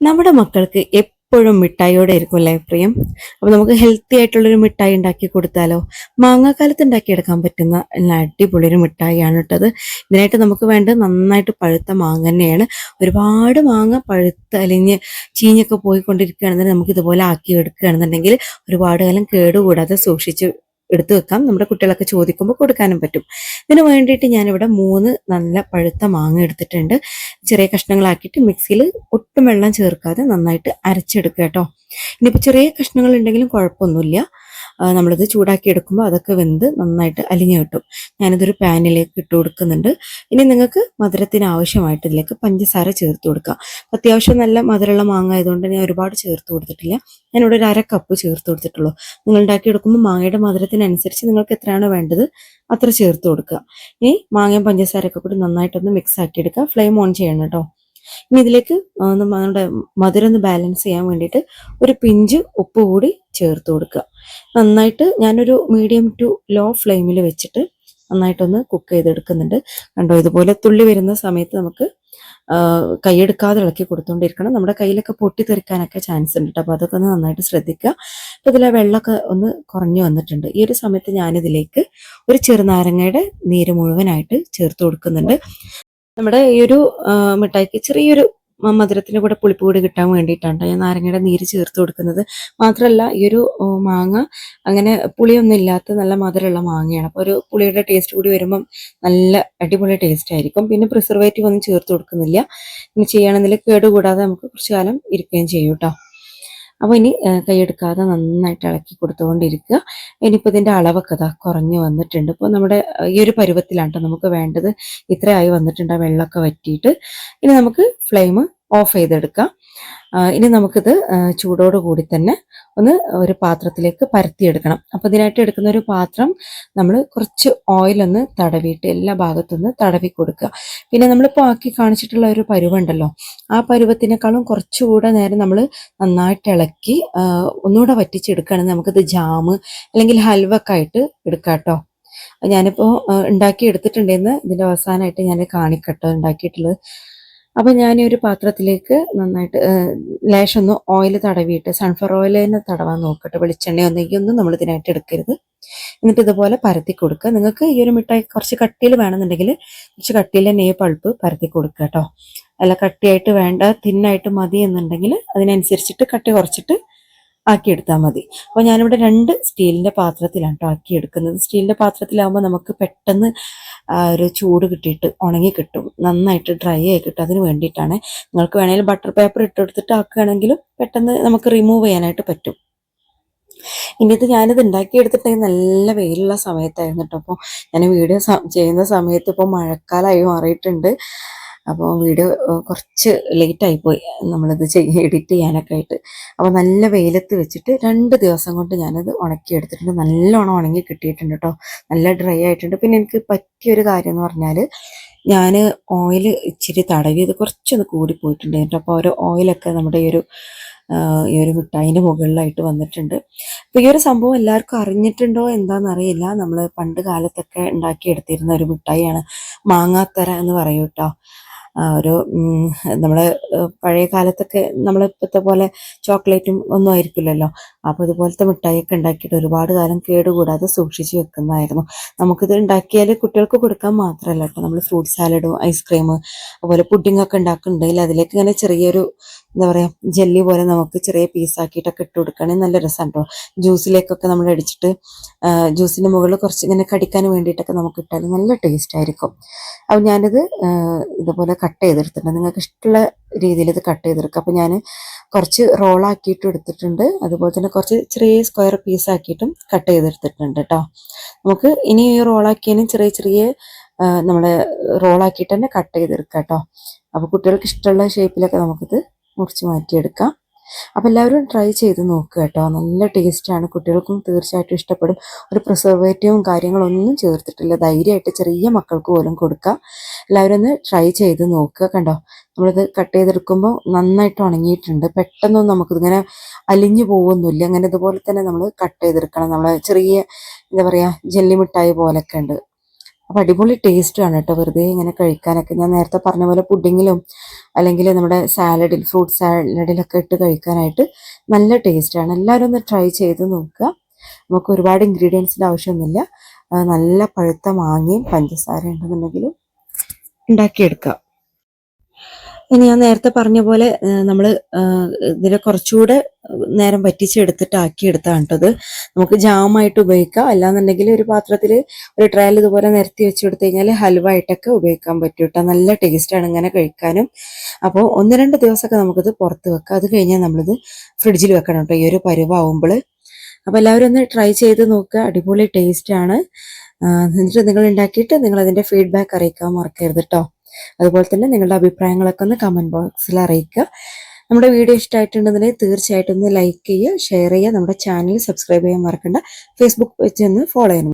നമ്മുടെ മക്കൾക്ക് എപ്പോഴും മിഠായിയോടെ ആയിരിക്കും അല്ലേ പ്രിയം? അപ്പൊ നമുക്ക് ഹെൽത്തി ആയിട്ടുള്ളൊരു മിഠായി ഉണ്ടാക്കി കൊടുത്താലോ? മാങ്ങാക്കാലത്ത് ഉണ്ടാക്കിയെടുക്കാൻ പറ്റുന്ന അടിപൊളി ഒരു മിഠായിയാണ് കേട്ടത് ഇതിനായിട്ട് നമുക്ക് വേണ്ടത് നന്നായിട്ട് പഴുത്ത മാങ്ങ തന്നെയാണ്. ഒരുപാട് മാങ്ങ പഴുത്ത് അലിഞ്ഞ് ചീഞ്ഞൊക്കെ പോയിക്കൊണ്ടിരിക്കുകയാണെന്നുണ്ടെങ്കിൽ നമുക്ക് ഇതുപോലെ ആക്കി എടുക്കുകയാണെന്നുണ്ടെങ്കിൽ ഒരുപാട് കാലം കേടുകൂടാതെ സൂക്ഷിച്ച് എടുത്തു വെക്കാം. നമ്മുടെ കുട്ടികളൊക്കെ ചോദിക്കുമ്പോൾ കൊടുക്കാനും പറ്റും. ഇതിന് വേണ്ടിയിട്ട് ഞാനിവിടെ മൂന്ന് നല്ല പഴുത്ത മാങ്ങ എടുത്തിട്ടുണ്ട്. ചെറിയ കഷ്ണങ്ങളാക്കിയിട്ട് മിക്സിയിൽ ഒട്ടും വെള്ളം ചേർക്കാതെ നന്നായിട്ട് അരച്ചെടുക്കുക കേട്ടോ. ഇനിയിപ്പോൾ ചെറിയ കഷ്ണങ്ങൾ ഉണ്ടെങ്കിലും കുഴപ്പമൊന്നുമില്ല. നമ്മളിത് ചൂടാക്കി എടുക്കുമ്പോൾ അതൊക്കെ വെന്ത് നന്നായിട്ട് അലിഞ്ഞു കിട്ടും. ഞാനിതൊരു പാനിലേക്ക് ഇട്ട് കൊടുക്കുന്നുണ്ട്. ഇനി നിങ്ങൾക്ക് മധുരത്തിന് ആവശ്യമായിട്ട് ഇതിലേക്ക് പഞ്ചസാര ചേർത്ത് കൊടുക്കാം. അത്യാവശ്യം നല്ല മധുരമുള്ള മാങ്ങ ആയതുകൊണ്ട് ഞാൻ ഒരുപാട് ചേർത്ത് കൊടുത്തിട്ടില്ല. ഞാനിവിടെ ഒരു അര കപ്പ് ചേർത്ത് കൊടുത്തിട്ടുള്ളൂ. നിങ്ങൾ ഉണ്ടാക്കി എടുക്കുമ്പോൾ മാങ്ങയുടെ മധുരത്തിനനുസരിച്ച് നിങ്ങൾക്ക് എത്രയാണോ വേണ്ടത് അത്ര ചേർത്ത് കൊടുക്കുക. ഇനി മാങ്ങയും പഞ്ചസാരയൊക്കെ കൂടി നന്നായിട്ടൊന്ന് മിക്സ് ആക്കി എടുക്കുക ഫ്ലെയിം ഓൺ ചെയ്യണം കേട്ടോ. ഇനി ഇതിലേക്ക് നമ്മുടെ മധുരം ഒന്ന് ബാലൻസ് ചെയ്യാൻ വേണ്ടിയിട്ട് ഒരു പിഞ്ച് ഉപ്പ് കൂടി ചേർത്ത് കൊടുക്കുക. നന്നായിട്ട് ഞാനൊരു മീഡിയം ടു ലോ ഫ്ലെയിമിൽ വെച്ചിട്ട് നന്നായിട്ടൊന്ന് കുക്ക് ചെയ്തെടുക്കുന്നുണ്ട്. കണ്ടോ ഇതുപോലെ തുള്ളി വരുന്ന സമയത്ത് നമുക്ക് കൈയെടുക്കാതെ ഇളക്കി കൊടുത്തുകൊണ്ടിരിക്കണം നമ്മുടെ കയ്യിലൊക്കെ പൊട്ടിത്തെറിക്കാനൊക്കെ ചാൻസ് ഉണ്ട് കേട്ടോ അപ്പോൾ അതൊക്കെ ഒന്ന് നന്നായിട്ട് ശ്രദ്ധിക്കുക. അപ്പോൾ ഇതിലെ വെള്ളമൊക്കെ ഒന്ന് കുറഞ്ഞു വന്നിട്ടുണ്ട്. ഈ ഒരു സമയത്ത് ഞാനിതിലേക്ക് ഒരു ചെറുനാരങ്ങയുടെ നീര് മുഴുവനായിട്ട് ചേർത്ത് കൊടുക്കുന്നുണ്ട്. നമ്മുടെ ഈ ഒരു മിഠായിക്ക് ചെറിയൊരു മധുരത്തിന് കൂടെ പുളിപ്പ് കൂടി കിട്ടാൻ വേണ്ടിയിട്ടാണ് ഞാൻ നാരങ്ങയുടെ നീര് ചേർത്ത് കൊടുക്കുന്നത്. മാത്രമല്ല ഈ ഒരു മാങ്ങ അങ്ങനെ പുളിയൊന്നും ഇല്ലാത്ത നല്ല മധുരമുള്ള മാങ്ങയാണ്. അപ്പോൾ ഒരു പുളിയുടെ ടേസ്റ്റ് കൂടി വരുമ്പം നല്ല അടിപൊളി ടേസ്റ്റ് ആയിരിക്കും. പിന്നെ പ്രിസർവേറ്റീവ് ഒന്നും ചേർത്ത് കൊടുക്കുന്നില്ല. ഇനി ചെയ്യണമെന്നിൽ കേടുകൂടാതെ നമുക്ക് കുറച്ച് കാലം ഇരിക്കുകയും ചെയ്യും കേട്ടോ. അപ്പോൾ ഇനി കൈയെടുക്കാതെ നന്നായിട്ട് ഇളക്കി കൊടുത്തുകൊണ്ടിരിക്കുക. ഇനിയിപ്പോൾ ഇതിന്റെ അളവൊക്കെ ഇതാ കുറഞ്ഞു വന്നിട്ടുണ്ട്. ഇപ്പോൾ നമ്മുടെ ഈ ഒരു പരുവത്തിലാണ് നമുക്ക് വേണ്ടത്. ഇത്രയായി വന്നിട്ടുണ്ട് ആ വെള്ളമൊക്കെ വറ്റിയിട്ട്. ഇനി നമുക്ക് ഫ്ലെയിം ഓഫ് ചെയ്തെടുക്കാം. ആ, ഇനി നമുക്കിത് ചൂടോട് കൂടി തന്നെ ഒന്ന് ഒരു പാത്രത്തിലേക്ക് പരത്തിയെടുക്കണം. അപ്പോൾ ഇതിനായിട്ട് എടുക്കുന്ന ഒരു പാത്രം നമ്മൾ കുറച്ച് ഓയിലൊന്ന് തടവിയിട്ട് എല്ലാ ഭാഗത്തുനിന്ന് തടവി കൊടുക്കുക. പിന്നെ നമ്മളിപ്പോൾ ആക്കി കാണിച്ചിട്ടുള്ള ഒരു പരുവുണ്ടല്ലോ ആ പരുവത്തിനേക്കാളും കുറച്ചുകൂടെ നേരം നമ്മൾ നന്നായിട്ട് ഇളക്കി ഒന്നുകൂടെ വറ്റിച്ചെടുക്കുകയാണെങ്കിൽ നമുക്കിത് ജാമ് അല്ലെങ്കിൽ ഹൽവ ഒക്കെ ആയിട്ട് എടുക്കാം കേട്ടോ. ഞാനിപ്പോൾ ഉണ്ടാക്കി എടുത്തിട്ടുണ്ടെന്ന് ഇതിന്റെ അവസാനമായിട്ട് ഞാൻ കാണിക്കട്ടോ ഉണ്ടാക്കിയിട്ടുള്ളത്. അപ്പോൾ ഞാൻ ഒരു പാത്രത്തിലേക്ക് നന്നായിട്ട് ലേശം ഒന്ന് ഓയിൽ തടവിയിട്ട് സൺഫ്ലവർ ഓയിൽ തന്നെ തടവാൻ നോക്കട്ടെ. വെളിച്ചെണ്ണ ഒന്നെങ്കിൽ ഒന്നും നമ്മൾ ഇതിനായിട്ട് എടുക്കരുത്. എന്നിട്ട് ഇതുപോലെ പരത്തി കൊടുക്കുക. നിങ്ങൾക്ക് ഈ ഒരു മിഠായി കുറച്ച് കട്ടിയിൽ വേണമെന്നുണ്ടെങ്കിൽ കുറച്ച് കട്ടിയിലെ ഈ പൾപ്പ് പരത്തി കൊടുക്കുക കേട്ടോ. അല്ല കട്ടിയായിട്ട് വേണ്ട തിന്നായിട്ട് മതി എന്നുണ്ടെങ്കിൽ അതിനനുസരിച്ചിട്ട് കട്ടി കുറച്ചിട്ട് ആക്കിയെടുത്താൽ മതി. അപ്പോൾ ഞാനിവിടെ രണ്ട് സ്റ്റീലിന്റെ പാത്രത്തിലാണ് കേട്ടോ ആക്കിയെടുക്കുന്നത്. സ്റ്റീലിന്റെ പാത്രത്തിലാകുമ്പോൾ നമുക്ക് പെട്ടെന്ന് ഒരു ചൂട് കിട്ടിയിട്ട് ഉണങ്ങി കിട്ടും. നന്നായിട്ട് ഡ്രൈ ആയി കിട്ടും. അതിന് വേണ്ടിയിട്ടാണ്. നിങ്ങൾക്ക് വേണമെങ്കിൽ ബട്ടർ പേപ്പർ ഇട്ടെടുത്തിട്ട് ആക്കുകയാണെങ്കിലും പെട്ടെന്ന് നമുക്ക് റിമൂവ് ചെയ്യാനായിട്ട് പറ്റും. ഇനി ഇത് ഞാനിത് ഉണ്ടാക്കിയെടുത്തിട്ടുണ്ടെങ്കിൽ നല്ല വെയിലുള്ള സമയത്തായിരുന്നു കേട്ടോ. അപ്പോൾ ഞാൻ വീഡിയോ ചെയ്യുന്ന സമയത്ത് ഇപ്പോൾ മഴക്കാലമായി മാറിയിട്ടുണ്ട്. അപ്പോൾ വീഡിയോ കുറച്ച് ലേറ്റ് പോയി. നമ്മളിത് ചെയ്യ എഡിറ്റ് ചെയ്യാനൊക്കെ ആയിട്ട്. അപ്പോൾ നല്ല വെയിലത്ത് വെച്ചിട്ട് രണ്ട് ദിവസം കൊണ്ട് ഞാനത് ഉണക്കിയെടുത്തിട്ടുണ്ട് നല്ലോണം ഉണങ്ങി കിട്ടിയിട്ടുണ്ട് കേട്ടോ നല്ല ഡ്രൈ ആയിട്ടുണ്ട്. പിന്നെ എനിക്ക് പറ്റിയൊരു കാര്യം എന്ന് പറഞ്ഞാൽ ഞാൻ ഓയിൽ ഇച്ചിരി തടവിയത് കുറച്ചൊന്ന് കൂടിപ്പോയിട്ടുണ്ട് അപ്പോൾ ഓരോ ഓയിലൊക്കെ നമ്മുടെ ഈ ഒരു ഈ ഒരു മിഠായിന്റെ മുകളിലായിട്ട് വന്നിട്ടുണ്ട്. അപ്പോൾ ഈ ഒരു സംഭവം എല്ലാവർക്കും അറിഞ്ഞിട്ടുണ്ടോ? എന്താണെന്നറിയില്ല നമ്മൾ പണ്ട് കാലത്തൊക്കെ ഉണ്ടാക്കിയെടുത്തിരുന്ന ഒരു മിഠായിയാണ് മാങ്ങാത്തര എന്ന് പറയും കേട്ടോ ഒരു നമ്മൾ പഴയ കാലത്തൊക്കെ നമ്മളിപ്പോഴത്തെ പോലെ ചോക്ലേറ്റും ഒന്നും ആയിരിക്കില്ലല്ലോ. അപ്പോൾ ഇതുപോലത്തെ മിഠായിയൊക്കെ ഉണ്ടാക്കിയിട്ട് ഒരുപാട് കാലം കേടുകൂടാതെ സൂക്ഷിച്ച് വെക്കുന്നതായിരുന്നു. നമുക്കിത് ഉണ്ടാക്കിയാൽ കുട്ടികൾക്ക് കൊടുക്കാൻ മാത്രമല്ല കേട്ടോ. നമ്മൾ ഫ്രൂട്ട് സാലഡും ഐസ്ക്രീം അതുപോലെ പുഡിംഗ് ഒക്കെ ഉണ്ടാക്കുന്നുണ്ടെങ്കിൽ അതിലേക്ക് ഇങ്ങനെ ചെറിയൊരു എന്താ പറയുക ജെല്ലി പോലെ നമുക്ക് ചെറിയ പീസാക്കിയിട്ടൊക്കെ ഇട്ട് കൊടുക്കുകയാണെങ്കിൽ നല്ല രസമാണ് കേട്ടോ ജ്യൂസിലേക്കൊക്കെ നമ്മൾ അടിച്ചിട്ട് ജ്യൂസിന്റെ മുകളിൽ കുറച്ച് ഇങ്ങനെ കടിക്കാൻ വേണ്ടിയിട്ടൊക്കെ നമുക്ക് ഇട്ടാൽ നല്ല ടേസ്റ്റ് ആയിരിക്കും. അപ്പോൾ ഞാനിത് ഇതുപോലെ കട്ട് ചെയ്തെടുത്തിട്ടുണ്ട്. നിങ്ങൾക്ക് ഇഷ്ടമുള്ള രീതിയിൽ ഇത് കട്ട് ചെയ്തെടുക്കുക അപ്പോൾ ഞാൻ കുറച്ച് റോളാക്കിയിട്ട് എടുത്തിട്ടുണ്ട്. അതുപോലെ തന്നെ കുറച്ച് ചെറിയ സ്ക്വയർ പീസാക്കിയിട്ടും കട്ട് ചെയ്തെടുത്തിട്ടുണ്ട് കേട്ടോ നമുക്ക് ഇനി ഈ റോളാക്കിയതിനും ചെറിയ ചെറിയ നമ്മൾ റോളാക്കിയിട്ട് തന്നെ കട്ട് ചെയ്തെടുക്കാം കേട്ടോ അപ്പോൾ കുട്ടികൾക്ക് ഇഷ്ടമുള്ള ഷേപ്പിലൊക്കെ നമുക്കിത് മുറിച്ച് മാറ്റിയെടുക്കാം. അപ്പോൾ എല്ലാവരും ട്രൈ ചെയ്ത് നോക്കുക കേട്ടോ. നല്ല ടേസ്റ്റാണ് കുട്ടികൾക്കും തീർച്ചയായിട്ടും ഇഷ്ടപ്പെടും. ഒരു പ്രിസർവേറ്റീവും കാര്യങ്ങളൊന്നും ചേർത്തിട്ടില്ല. ധൈര്യമായിട്ട് ചെറിയ മക്കൾക്ക് പോലും കൊടുക്കാം. എല്ലാവരും ഒന്ന് ട്രൈ ചെയ്ത് നോക്കുക കണ്ടോ. നമ്മളിത് കട്ട് ചെയ്തെടുക്കുമ്പോൾ നന്നായിട്ട് ഉണങ്ങിയിട്ടുണ്ട്. പെട്ടെന്നൊന്നും നമുക്കിതിങ്ങനെ അലിഞ്ഞു പോകുന്നില്ല അങ്ങനെ ഇതുപോലെ തന്നെ നമ്മൾ കട്ട് ചെയ്തെടുക്കണം. നമ്മൾ ചെറിയ എന്താ പറയുക ജെല്ലി മിഠായി പോലൊക്കെ ഉണ്ട്. അപ്പോൾ അടിപൊളി ടേസ്റ്റാണ് കേട്ടോ. വെറുതെ ഇങ്ങനെ കഴിക്കാനൊക്കെ. ഞാൻ നേരത്തെ പറഞ്ഞ പോലെ പുഡിങ്ങിലും അല്ലെങ്കിൽ നമ്മുടെ സാലഡിൽ ഫ്രൂട്ട് സാലഡിലൊക്കെ ഇട്ട് കഴിക്കാനായിട്ട് നല്ല ടേസ്റ്റാണ്. എല്ലാവരും ഒന്ന് ട്രൈ ചെയ്ത് നോക്കുക. നമുക്ക് ഒരുപാട് ഇൻഗ്രീഡിയൻസിന്റെ ആവശ്യമൊന്നുമില്ല. നല്ല പഴുത്ത മാങ്ങയും പഞ്ചസാര ഉണ്ടെന്നുണ്ടെങ്കിലും ഉണ്ടാക്കിയെടുക്കാം. ഇനി ഞാൻ നേരത്തെ പറഞ്ഞ പോലെ നമ്മൾ ഇതിനെ കുറച്ചുകൂടെ നേരം വറ്റിച്ചെടുത്തിട്ട് ആക്കിയെടുത്താണ് കേട്ടത് നമുക്ക് ജാമായിട്ട് ഉപയോഗിക്കാം. അല്ലാന്നുണ്ടെങ്കിൽ ഒരു പാത്രത്തിൽ ഒരു ട്രയൽ ഇതുപോലെ നിരത്തി വെച്ച് കൊടുത്തു കഴിഞ്ഞാൽ ഹൽവ ആയിട്ടൊക്കെ ഉപയോഗിക്കാൻ പറ്റും കേട്ടോ നല്ല ടേസ്റ്റാണ് ഇങ്ങനെ കഴിക്കാനും. അപ്പോൾ ഒന്ന് രണ്ട് ദിവസമൊക്കെ നമുക്കിത് പുറത്ത് വെക്കാം. അത് കഴിഞ്ഞാൽ നമ്മളിത് ഫ്രിഡ്ജിൽ വെക്കണം കേട്ടോ ഈ ഒരു പരുവാകുമ്പോൾ അപ്പോൾ എല്ലാവരും ഒന്ന് ട്രൈ ചെയ്ത് നോക്കുക. അടിപൊളി ടേസ്റ്റാണ് എന്നിട്ട് നിങ്ങൾ ഉണ്ടാക്കിയിട്ട് നിങ്ങൾ അതിന്റെ ഫീഡ്ബാക്ക് അറിയിക്കാൻ മറക്കരുത് കേട്ടോ അതുപോലെ തന്നെ നിങ്ങളുടെ അഭിപ്രായങ്ങളൊക്കെ ഒന്ന് കമന്റ് ബോക്സിൽ അറിയിക്കുക. നമ്മുടെ വീഡിയോ ഇഷ്ടമായിട്ടുണ്ടെങ്കിൽ തീർച്ചയായിട്ടും ഒന്ന് ലൈക്ക് ചെയ്യുക ഷെയർ ചെയ്യുക. നമ്മുടെ ചാനൽ സബ്സ്ക്രൈബ് ചെയ്യാൻ മറക്കണ്ട. ഫേസ്ബുക്ക് പേജ് ഒന്ന് ഫോളോ ചെയ്യണം.